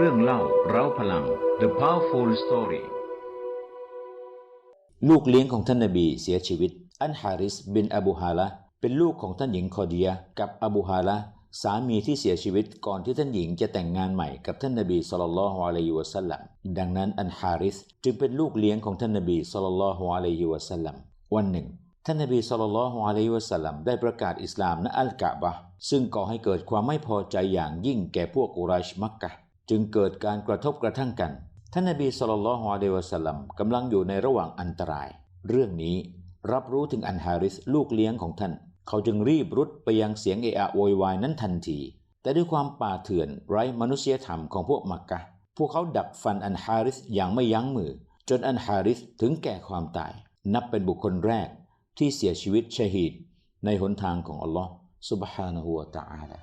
เรื่องเล่าเราพลัง The Powerful Story ลูกเลี้ยงของท่านนบีเสียชีวิต อันฮาริสบินอบูฮาละเป็นลูกของท่านหญิงคอเดียกับอบูฮาละสามีที่เสียชีวิตก่อนที่ท่านหญิงจะแต่งงานใหม่กับท่านนบีสุลต่านละฮ์อะลัยฮิวะสัลลัมดังนั้นอันฮาริสจึงเป็นลูกเลี้ยงของท่านนบีสุลต่านละฮ์อะลัยฮิวะสัลลัมวันหนึ่งท่านนบีสุลต่านละฮ์อะลัยฮิวะสัลลัมได้ประกาศอิสลามณอัลกะบะซึ่งก่อให้เกิดความไม่พอใจอย่างยิ่งแก่พวกกุไรชมักกะ จึงเกิดการกระทบกระทั่งกัน ท่านนบีสุลต่านละฮ์อะลัยฮิวะสัลลัมกำลังอยู่ในระหว่างอันตราย เรื่องนี้รับรู้ถึงอันฮาริสลูกเลี้ยงของท่าน เขาจึงรีบรุดไปยังเสียงเอะอะโวยวายนั้นทันที แต่ด้วยความป่าเถื่อนไร้มนุษยธรรมของพวกมักกะฮ์พวกเขาดักฟันอันฮาริสอย่างไม่ยั้งมือ จนอันฮาริสถึงแก่ความตาย นับเป็นบุคคลแรกที่เสียชีวิตชฮีดในหนทางของอัลลอฮ์ سبحانه และ تعالى